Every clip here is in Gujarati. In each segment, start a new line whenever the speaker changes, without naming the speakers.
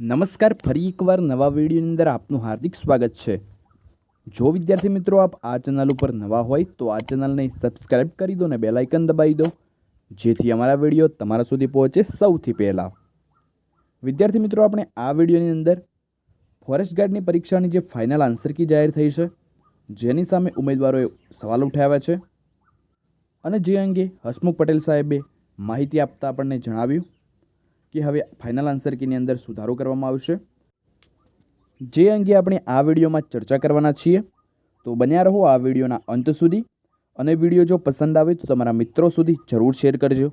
નમસ્કાર, ફરી એકવાર નવા વિડીયોની અંદર આપનું હાર્દિક સ્વાગત છે. જો વિદ્યાર્થી મિત્રો આપ આ ચેનલ ઉપર નવા હોય તો આ ચેનલને સબસ્ક્રાઇબ કરી દો ને બેલાઇકન દબાવી દો. જેથી અમારા વીડિયો તમારા સુધી પહોંચે સૌથી પહેલાં. વિદ્યાર્થી મિત્રો, આપણે આ વિડીયોની અંદર ફોરેસ્ટ ગાર્ડની પરીક્ષાની જે ફાઇનલ આન્સર કી જાહેર થઈ છે, જેની સામે ઉમેદવારોએ સવાલ ઉઠાવ્યા છે. અને જે અંગે હસમુખ પટેલ સાહેબે માહિતી આપતા આપણને જણાવ્યું કે હવે ફાઇનલ આન્સર કીની અંદર સુધારો કરવામાં આવશે. જે અંગે આપણે આ વિડીયોમાં ચર્ચા કરવાના છીએ, તો બન્યા રહો આ વિડીયોના અંત સુધી. અને વીડિયો જો પસંદ આવે તો તમારા મિત્રો સુધી જરૂર શેર કરજો.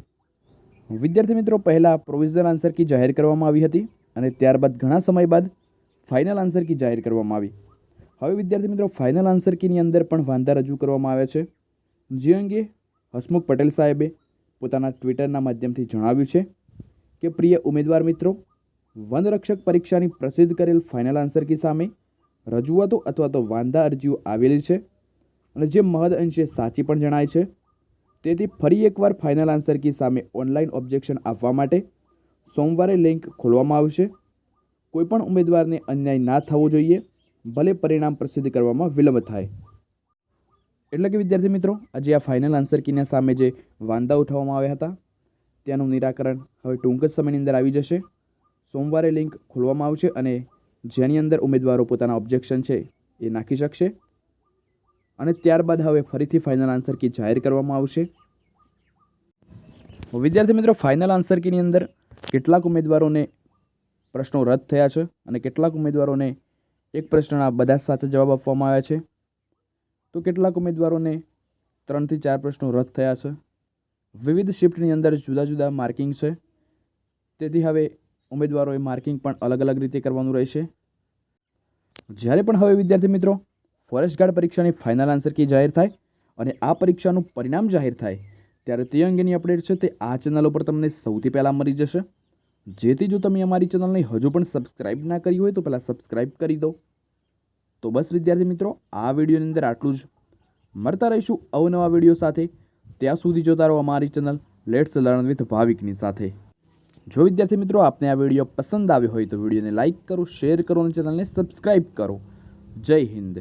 વિદ્યાર્થી મિત્રો, પહેલાં પ્રોવિઝનલ આન્સર કી જાહેર કરવામાં આવી હતી અને ત્યારબાદ ઘણા સમય બાદ ફાઇનલ આન્સર કી જાહેર કરવામાં આવી. હવે વિદ્યાર્થી મિત્રો ફાઇનલ આન્સર કીની અંદર પણ વાંધા રજૂ કરવામાં આવ્યા છે. જે અંગે હસમુખ પટેલ સાહેબે પોતાના ટ્વિટરના માધ્યમથી જણાવ્યું છે. કે પ્રિય ઉમેદવાર મિત્રો, વનરક્ષક પરીક્ષાની પ્રસિદ્ધ કરેલ ફાઇનલ આન્સર કી સામે રજૂઆતો અથવા તો વાંધા અરજીઓ આવેલી છે અને જે મહદ અંશે સાચી પણ જણાય છે. તેથી ફરી એકવાર ફાઇનલ આન્સર કી સામે ઓનલાઈન ઓબ્જેક્શન આપવા માટે સોમવારે લિંક ખોલવામાં આવશે. કોઈપણ ઉમેદવારને અન્યાય ના થવો જોઈએ, ભલે પરિણામ પ્રસિદ્ધ કરવામાં વિલંબ થાય. એટલે કે વિદ્યાર્થી મિત્રો, આજે આ ફાઇનલ આન્સર કીના સામે જે વાંધા ઉઠાવવામાં આવ્યા હતા તેનું નિરાકરણ હવે ટૂંક જ સમયની અંદર આવી જશે. સોમવારે લિંક ખોલવામાં આવશે અને જેની અંદર ઉમેદવારો પોતાના ઓબ્જેક્શન છે એ નાખી શકશે. અને ત્યારબાદ હવે ફરીથી ફાઇનલ આન્સર કી જાહેર કરવામાં આવશે. વિદ્યાર્થી મિત્રો ફાઇનલ આન્સર કીની અંદર કેટલાક ઉમેદવારોને પ્રશ્નો રદ થયા છે અને કેટલાક ઉમેદવારોને એક પ્રશ્નના બધા સાચા જવાબ આપવામાં આવ્યા છે. તો કેટલાક ઉમેદવારોને ત્રણથી ચાર પ્રશ્નો રદ થયા છે. વિવિધ શિફ્ટની અંદર જુદા જુદા માર્કિંગ છે. તેથી હવે ઉમેદવારોએ માર્કિંગ પણ અલગ અલગ રીતે કરવાનું રહેશે. જ્યારે પણ હવે વિદ્યાર્થી મિત્રો ફોરેસ્ટ ગાર્ડ પરીક્ષાની ફાઇનલ આન્સર કી જાહેર થાય અને આ પરીક્ષાનું પરિણામ જાહેર થાય, ત્યારે તે અંગેની અપડેટ છે તે આ ચેનલ ઉપર તમને સૌથી પહેલાં મળી જશે. જેથી જો તમે અમારી ચેનલને હજુ પણ સબસ્ક્રાઇબ ના કરી હોય તો પહેલાં સબસ્ક્રાઇબ કરી દો. તો બસ વિદ્યાર્થી મિત્રો, આ વિડીયોની અંદર આટલું જ. મળતા રહીશું અવનવા વીડિયો સાથે. ત્યાં સુધી જોતા રહો અમારી ચેનલ લેટ્સ લર્ન વિથ ભાવિકની સાથે. જો વિદ્યાર્થી મિત્રો આપને આ વીડિયો પસંદ આવ્યો હોય તો વિડીયોને લાઇક કરો, શેર કરો અને ચેનલને સબસ્ક્રાઈબ કરો. જય હિન્દ.